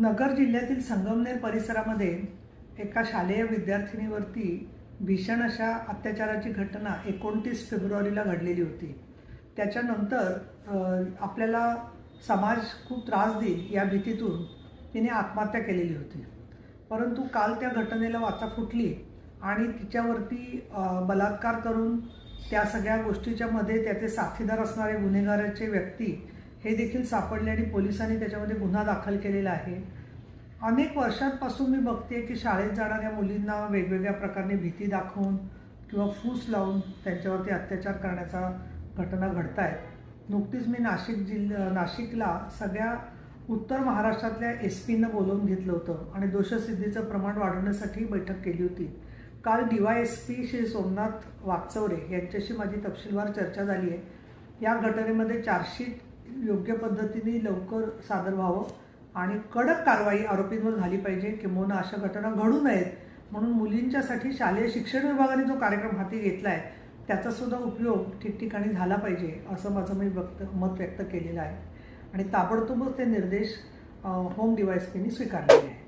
नगर जिल्ह्यातील संगमनेर परिसरामध्ये एका शालेय विद्यार्थिनीवरती भीषण अशा अत्याचाराची घटना एकोणतीस फेब्रुवारीला घडलेली होती. त्याच्यानंतर आपल्याला समाज खूप त्रास देईल या भीतीतून तिने आत्महत्या केलेली होती. परंतु काल त्या घटनेला वाचा फुटली आणि तिच्यावरती बलात्कार करून त्या सगळ्या गोष्टीच्या मध्ये त्याचे साथीदार असणारे गुन्हेगाराचे व्यक्ती हे देखील सापडले आणि पोलिसांनी त्याच्यामध्ये गुन्हा दाखल केलेला आहे. अनेक वर्षांपासून मी बघते की शाळेत जाणाऱ्या मुलींना वेगवेगळ्या प्रकारे भीती दाखवून किंवा फूस लावून त्यांच्यावरती अत्याचार करण्याचा घटना घडत आहेत नुकतीच मी नाशिक जिल्हा नाशिकला सगळ्या उत्तर महाराष्ट्रातल्या एस पीनं बोलवून घेतलं होतं आणि दोषसिद्धीचं प्रमाण वाढवण्यासाठी बैठक केली होती. काल D Y S P Shri Somnath Wagchaure यांच्याशी माझी तपशीलवार चर्चा झाली आहे. या घटनेमध्ये चार्जशीट योग्य पद्धतीने लवकर सादर व्हावं आणि कडक कारवाई आरोपींवर झाली पाहिजे किंबहुना अशा घटना घडू नयेत. म्हणून मुलींच्यासाठी शालेय शिक्षण विभागाने जो कार्यक्रम हाती घेतला आहे त्याचा सुद्धा उपयोग ठिकठिकाणी झाला पाहिजे असं माझं मी व्यक्त मत व्यक्त केलेलं आहे. आणि ताबडतोबच ते निर्देश होम डिव्हाइस स्वीकारलेले आहेत.